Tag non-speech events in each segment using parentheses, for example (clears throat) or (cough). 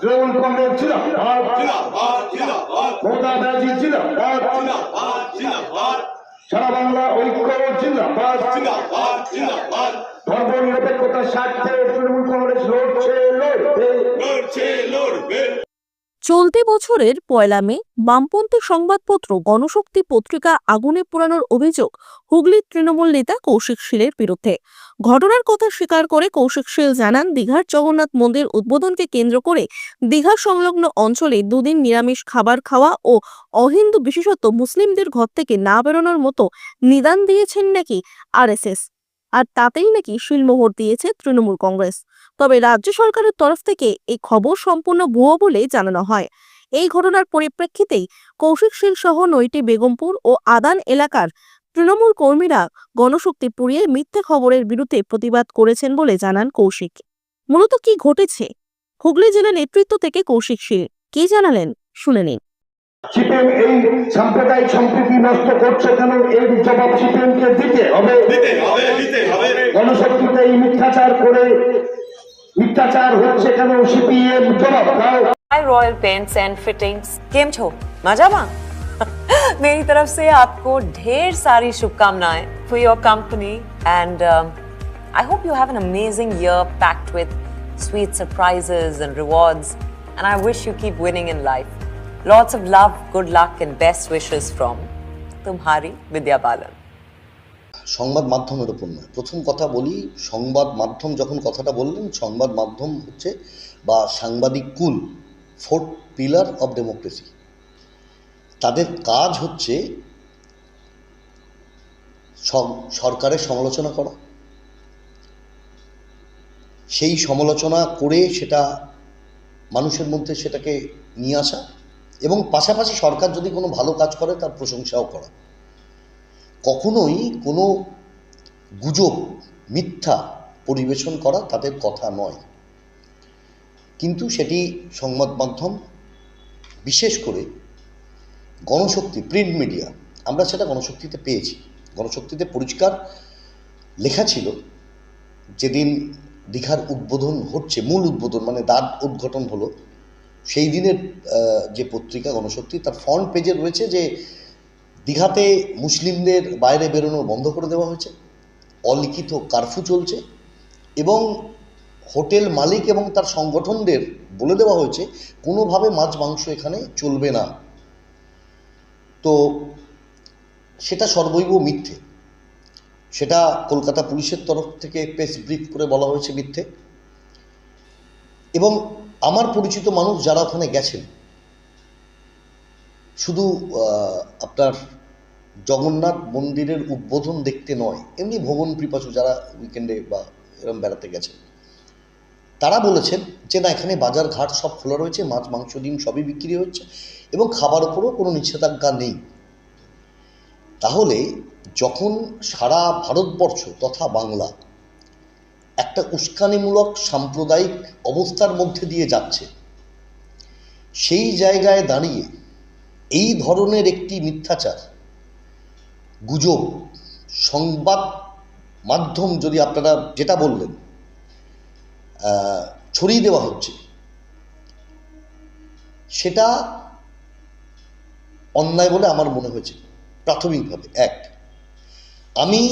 তৃণমূল কংগ্রেস ছিল জিন্দাবাদ জিন্দাবাদ। মমতা ব্যানার্জি ছিল জিন্দাবাদ জিন্দাবাদ। সারা বাংলা ঐক্য জিন্দাবাদ। জিন্দাবাদ জিন্দাবাদ। ধর্ম নিরপেক্ষতার স্বার্থে তৃণমূল কংগ্রেস লড়ছে লড়বে। চলতি বছরের পয়লা মে, বামপন্থী সংবাদপত্র, গণশক্তি পত্রিকা, আগুনে পোড়ানোর অভিযোগ, হুগলির তৃণমূল নেতা কৌশিক শীলের বিরুদ্ধে। ঘটনার কথা স্বীকার করে কৌশিক শীল জানান, দীঘার জগন্নাথ মন্দির উদ্বোধনকে কেন্দ্র করে দীঘা সংলগ্ন অঞ্চলে দুদিন নিরামিষ খাবার খাওয়া ও অহিন্দু বিশেষত মুসলিমদের ঘর থেকে না বেরোনোর মতো নিদান দিয়েছেন নাকি আরএসএস। আর তাতেই নাকি শিলমোহর দিয়েছে তৃণমূল কংগ্রেস। তবে রাজ্য সরকারের তরফ থেকে এই খবর সম্পূর্ণ ভুয়ো বলে জানানো হয়। এই ঘটনার পরিপ্রেক্ষিতেই কৌশিক শীল সহ নয়টি বেগমপুর ও আদান এলাকার তৃণমূল কর্মীরা গণশক্তি পুড়িয়ে মিথ্যে খবরের বিরুদ্ধে প্রতিবাদ করেছেন বলে জানান কৌশিক। মূলত কি ঘটেছে? হুগলি জেলা নেতৃত্ব থেকে কৌশিক শীল কি জানালেন? শুনে নিন। সিপিএম এই সাম্প্রদায়িক সম্প্রীতি নষ্ট করছে কেন এর জবাব সিপিএমকে দিতে হবে দিতে হবে দিতে হবে গণশক্তিতে এই মিথ্যাচার করে মিথ্যাচার হচ্ছে কেন সিপিএম জবাব দাও hi Royal Paints and fittings केम छो मजामा मेरी तरफ से आपको ढेर सारी शुभकामनाएं for your company and I hope you have an amazing year packed with sweet surprises and rewards and I wish you keep winning in life. Lots of love, good luck and best wishes from Tumhari Vidya Balan. সংবাদ মাধ্যমের উপর নয়। প্রথম কথা বলি সংবাদ মাধ্যম যখন কথাটা বললেন সংবাদ মাধ্যম হচ্ছে বা সাংবাদিক কুল ফোর্থ পিলার অফ ডেমোক্রেসি তাদের কাজ হচ্ছে সরকারের সমালোচনা করা। সেই সমালোচনা করে সেটা মানুষের মধ্যে সেটাকে নিয়ে আসা। এবং পাশাপাশি সরকার যদি কোনো ভালো কাজ করে, তার প্রশংসাও করা। কখনোই কোনো গুজব, মিথ্যা পরিবেশন করা তাদের কথা নয়। কিন্তু সেটি সংবাদ মাধ্যম, বিশেষ করে গণশক্তি প্রিন্ট মিডিয়া আমরা সেটা গণশক্তিতে পেয়েছি। গণশক্তিতে পরিষ্কার লেখা ছিল, যেদিন দীঘার উদ্বোধন হচ্ছে, মূল উদ্বোধন মানে দ্বার উদ্ঘাটন হলো সেই দিনের যে পত্রিকা গণশক্তি, তার ফ্রন্ট পেজে রয়েছে যে দীঘাতে মুসলিমদের বাইরে বেরোনো বন্ধ করে দেওয়া হয়েছে, অলিখিত কারফিউ চলছে এবং হোটেল মালিক এবং তার সংগঠনদের বলে দেওয়া হয়েছে, কোনোভাবে মাছ মাংস এখানে চলবে না। তো সেটা সর্বৈব মিথ্যে। সেটা কলকাতা পুলিশের তরফ থেকে প্রেস ব্রিফ করে বলা হয়েছে মিথ্যে। এবং আমার পরিচিত মানুষ যারা ওখানে গেছেন, শুধু আপনার জগন্নাথ মন্দিরের উদ্বোধন দেখতে নয়, এমনি ভবন পিপাসু যারা উইকেন্ডে বা এরম বেড়াতে গেছেন, তারা বলেছেন যে না, এখানে বাজার ঘাট সব খোলা রয়েছে, মাছ, মাংস, ডিম সবই বিক্রি হচ্ছে এবং খাবার উপরও কোনো নিষেধাজ্ঞা নেই। তাহলে যখন সারা ভারতবর্ষ তথা বাংলা একটা উস্কানিমূলক সাম্প্রদায়িক অবস্থার মধ্যে দিয়ে যাচ্ছে। সেই জায়গায় দাঁড়িয়ে এই ধরনের একটি মিথ্যাচার, গুজব, সংবাদ মাধ্যম যদি আপনারা যেটা বললেন ছড়িয়ে দেওয়া হচ্ছে, সেটা অন্যায় বলে আমার মনে হয়েছে, প্রাথমিকভাবে। এক, আমি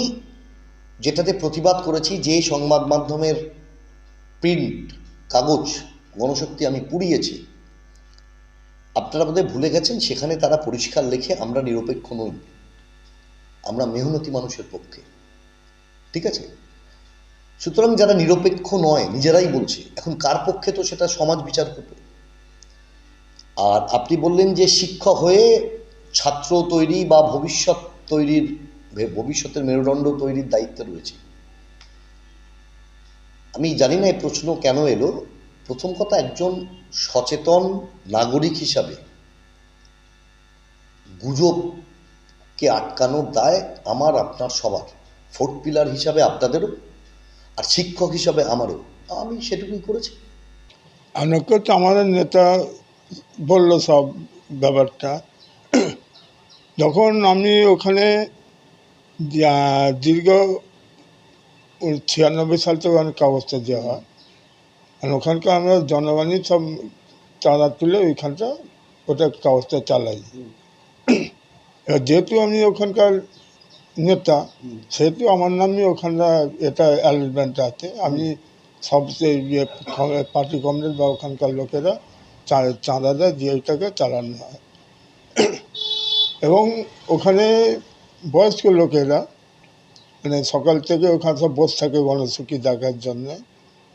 যেটাতে প্রতিবাদ করেছি যে সংবাদ মাধ্যমের প্রিন্ট কাগজ, গণশক্তি আমি পুড়িয়েছি, আপনারা বোধহয় ভুলে গেছেন, সেখানে তারা পরিষ্কার লেখে, আমরা নিরপেক্ষ নই। আমরা মেহনতি মানুষের পক্ষে। ঠিক আছে? সুতরাং যারা নিরপেক্ষ নয়, নিজেরাই বলছে, এখন কার পক্ষে তো সেটা সমাজ বিচার করবে? আর আপনি বললেন যে শিক্ষক হয়ে ছাত্র তৈরি বা ভবিষ্যৎ তৈরির ভবিষ্যতের মেরুদণ্ড তৈরির দায়িত্বে রয়েছে। আমি জানি না এই প্রশ্ন কেন এলো। প্রথম কথা, একজন সচেতন নাগরিক হিসাবে গুজবকে আটকানোর দায় আমার, আপনার সবার। ফোর্থ পিলার হিসাবে আপনাদেরও আর শিক্ষক হিসাবে আমারও। আমি সেটুকুই করেছি। অনেকে তো আমাদের নেতা বলল সব ব্যাপারটা। (clears throat) যখন আমি ওখানে দীর্ঘ ছিয়ানব্বই সাল থেকে অনেক অবস্থা দেওয়া হয়। আর ওখানকার আমরা জনগণই সব চাঁদা তুলে ওইখানটা ওটা কাগজটা চালাই। এবার যেহেতু আমি ওখানকার নেতা, সেহেতু আমার নামই ওখানটা এটা অ্যারেঞ্জমেন্ট আছে। আমি সবচেয়ে ইয়ে পার্টি কমরেড বা ওখানকার লোকেরা চাঁদা দেয় দিয়ে ওইটাকে চালানো হয়। এবং ওখানে বয়স্ক লোকেরা মানে সকাল থেকে ওখানে সব বসে থাকে গণসুখী দেখার জন্য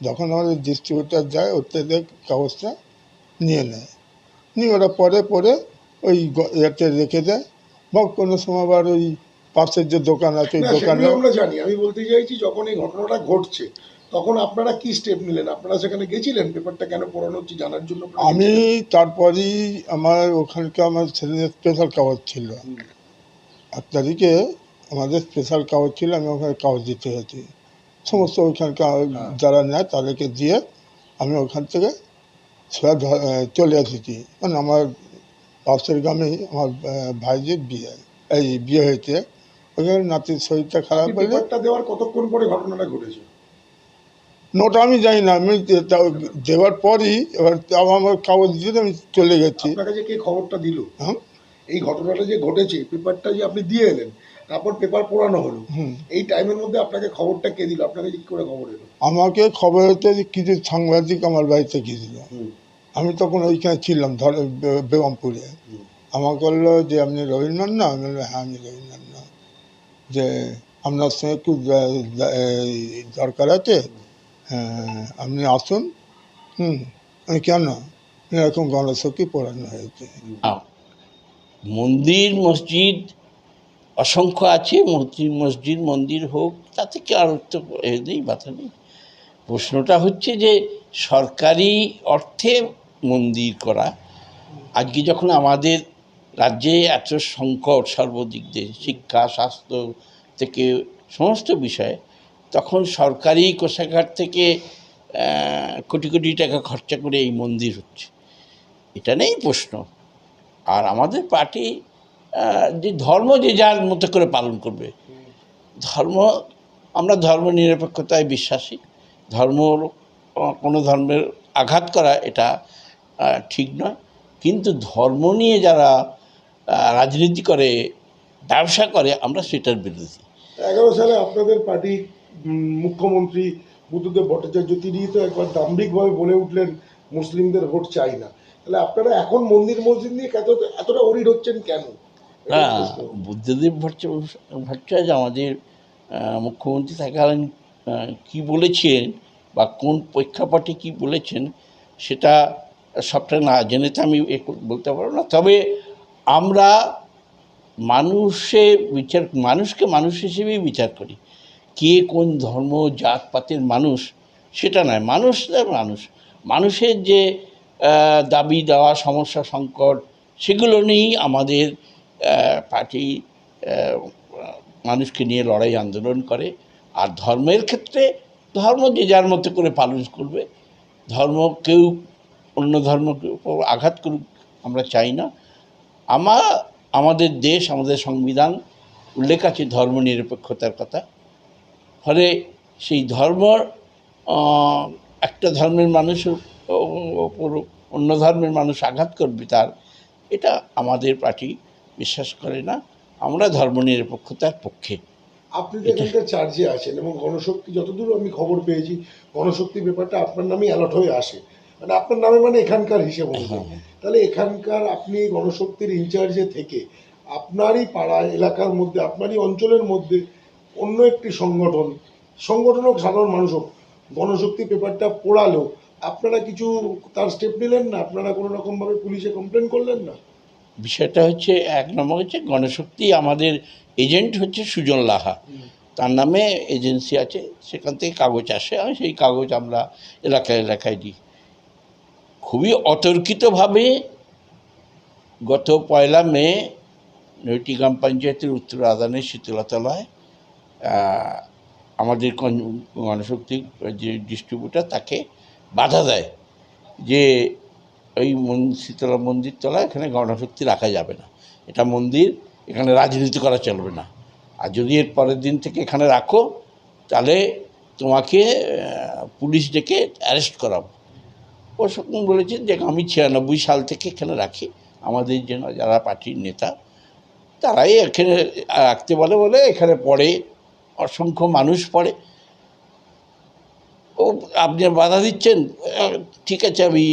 যখন আমাদের ডিস্ট্রিবিউটার যায় থেকে কাগজটা নিয়ে নেয়। নিয়ে ওরা পরে পরে ওই এতে রেখে দেয়। বা কোনো সময় আবার ওই পাশের যে দোকান আছে ওই দোকানে আমরা জানি। আমি বলতে চাইছি যখন এই ঘটনাটা ঘটছে তখন আপনারা কি স্টেপ নিলেন? আপনারা সেখানে গেছিলেন? পেপারটা কেন পড়ানো হচ্ছে জানার জন্য আমি? তারপরেই আমার ওখানকার আমার ছেলেদের স্পেশাল কাগজ ছিল। এক তারিখে আমাদের স্পেশাল কাগজ ছিল আমি ওখানে কাগজ দিতে হয়েছি সমস্ত ওইখানকার যারা নেয় তাদেরকে দিয়ে আমি ওখান থেকে চলে এসেছি। মানে আমার পাশের গ্রামেই আমার ভাইজির বিয়ে এই বিয়ে হয়েছে। ওখানে নাতির শরীরটা খারাপ হলে দেওয়ার কতক্ষণ পরে ঘটনাটা ঘটেছে? নোটা আমি জানি না আমি দেওয়ার পরই এবার আমার কাগজ দিয়ে আমি চলে গেছি। আপনার কাছে কে খবরটা দিল? হ্যাঁ? এই ঘটনাটা যে ঘটেছে পেপারটা যে আপনি দিয়ে এলেন তারপর পেপার পড়ানো হলো এই টাইমের মধ্যে আপনাকে খবরটা কে দিল? আপনাকে কি করে খবর এলো? আমাকে খবর হতে যে কিছু সাংবাদিক আমার বাড়িতে গিয়েছিল। আমি তখন ওইখানে ছিলাম ধর বেগমপুরে। আমাকে বলল যে আপনি রবীন্দ্রনাথ না? আমি বললাম হ্যাঁ আমি রবীন্দ্রনাথ না। যে আপনার সঙ্গে একটু দরকার আছে? হ্যাঁ আপনি আসুন। হুম। কেন? এরকম গণসখী পড়ানো হয়েছে। মন্দির, মসজিদ, অসংখ্য আছে, মসজিদ মসজিদ, মন্দির হোক, তাতে কি আর তো নেই বাধা নেই। প্রশ্নটা হচ্ছে যে সরকারি অর্থে মন্দির করা, আজকে যখন আমাদের রাজ্যে এত সংকট, সর্বদিক দিয়ে শিক্ষা, স্বাস্থ্য থেকে সমস্ত বিষয়ে, তখন সরকারি কোষাগার থেকে কোটি কোটি টাকা খরচা করে এই মন্দির হচ্ছে। এটা নেই প্রশ্ন। আর আমাদের পার্টি যে ধর্ম যে যার মতো করে পালন করবে। ধর্ম, আমরা ধর্ম নিরপেক্ষতায় বিশ্বাসী। ধর্ম কোনো ধর্মের আঘাত করা এটা ঠিক নয়। কিন্তু ধর্ম নিয়ে যারা রাজনীতি করে, ব্যবসা করে, আমরা সেটার বিরোধী। এগারো সালে আপনাদের পার্টি মুখ্যমন্ত্রী বুদ্ধদেব ভট্টাচার্য তিনি তো একবার দাম্ভিকভাবে বলে উঠলেন, মুসলিমদের ভোট চাই না। তাহলে আপনারা এখন মন্দির মসজিদ নিয়ে এত এতটা অরিড হচ্ছেন কেন? হ্যাঁ প্রশ্ন। বুদ্ধদেব ভট্টাচার্য আমাদের মুখ্যমন্ত্রী থাকাকালীন কী বলেছেন বা কোন প্রেক্ষাপটে কী বলেছেন সেটা সবটা না জেনে তো আমি বলতে পারব না। তবে আমরা মানুষে বিচার মানুষকে মানুষ হিসেবেই বিচার করি। কে কোন ধর্ম জাতপাতের মানুষ সেটা নয়। মানুষ মানুষ। মানুষের যে দাবি দেওয়া, সমস্যা, সংকট, সেগুলো নিয়েই আমাদের পার্টি মানুষকে নিয়ে লড়াই আন্দোলন করে। আর ধর্মের ক্ষেত্রে, ধর্ম যে যার মতো করে পালন করবে, ধর্ম কেউ অন্য ধর্মকে আঘাত করুক, আমরা চাই না। আমার আমাদের দেশ, আমাদের সংবিধান উল্লেখ আছে ধর্ম নিরপেক্ষতার কথা। ফলে সেই ধর্ম একটা ধর্মের মানুষের ওপর অন্য ধর্মের মানুষ আঘাত করবে তার। এটা আমাদের পার্টি বিশ্বাস করে না। আমরা ধর্ম নিরপেক্ষতার পক্ষে। আপনি তো এখানকার চার্জে আছেন এবং গণশক্তি যতদূর আমি খবর পেয়েছি গণশক্তি ব্যাপারটা আপনার নামেই অ্যালার্ট হয়ে আসে। মানে আপনার নামে মানে এখানকার হিসেব তাহলে এখানকার আপনি গণশক্তির ইনচার্জে থেকে আপনারই পাড়া এলাকার মধ্যে আপনারই অঞ্চলের মধ্যে অন্য একটি সংগঠন সংগঠন হোক সাধারণ মানুষ হোক গণশক্তি পেপারটা পোড়ালো আপনারা কিছু তার স্টেপ নিলেন না? আপনারা কোনো রকমভাবে পুলিশে কমপ্লেন করলেন না? বিষয়টা হচ্ছে এক নম্বর হচ্ছে গণশক্তি আমাদের এজেন্ট হচ্ছে সুজন লাহা। তার নামে এজেন্সি আছে সেখান থেকে কাগজ আসে আর সেই কাগজ আমরা এলাকায় এলাকায় দিই। খুবই অতর্কিতভাবে গত পয়লা মে নৈটি গ্রাম পঞ্চায়েতের উত্তর আদানের শীতলতলায় আমাদের গণশক্তি যে ডিস্ট্রিবিউটার তাকে বাধা দেয় যে ওই শীতলা মন্দির তলায় এখানে গণশক্তি রাখা যাবে না। এটা মন্দির, এখানে রাজনীতি করা চলবে না। আর যদি এর পরের দিন থেকে এখানে রাখো, তাহলে তোমাকে পুলিশ ডেকে অ্যারেস্ট করাবো। অশোক বলেছেন যে আমি ছিয়ানব্বই সাল থেকে এখানে রাখি। আমাদের যেন যারা পার্টির নেতা, তারাই এখানে রাখতে বলে বলে এখানে পড়ে। অসংখ্য মানুষ পড়ে। ও, আপনি বাধা দিচ্ছেন? ঠিক আছে, আমি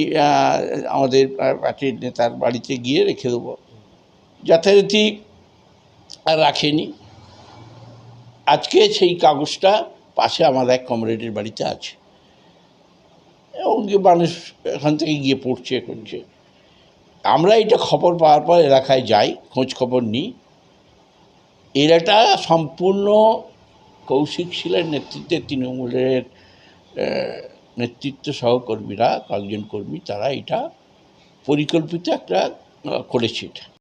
আমাদের পার্টির নেতার বাড়িতে গিয়ে রেখে দেবো। যথারীতি আর রাখেনি। আজকে সেই কাগজটা পাশে আমার এক কমরেডের বাড়িতে আছে। এবং মানুষ এখান থেকে গিয়ে পড়ছে করছে আমরা এটা খবর পাওয়ার পর এলাকায় যাই, খোঁজ খবর নিই। এরাটা সম্পূর্ণ কৌশিক শিলের নেতৃত্বে তৃণমূলের নেতৃত্ব সহকর্মীরা কয়েকজন কর্মী তারা এটা পরিকল্পিত একটা করেছে এটা।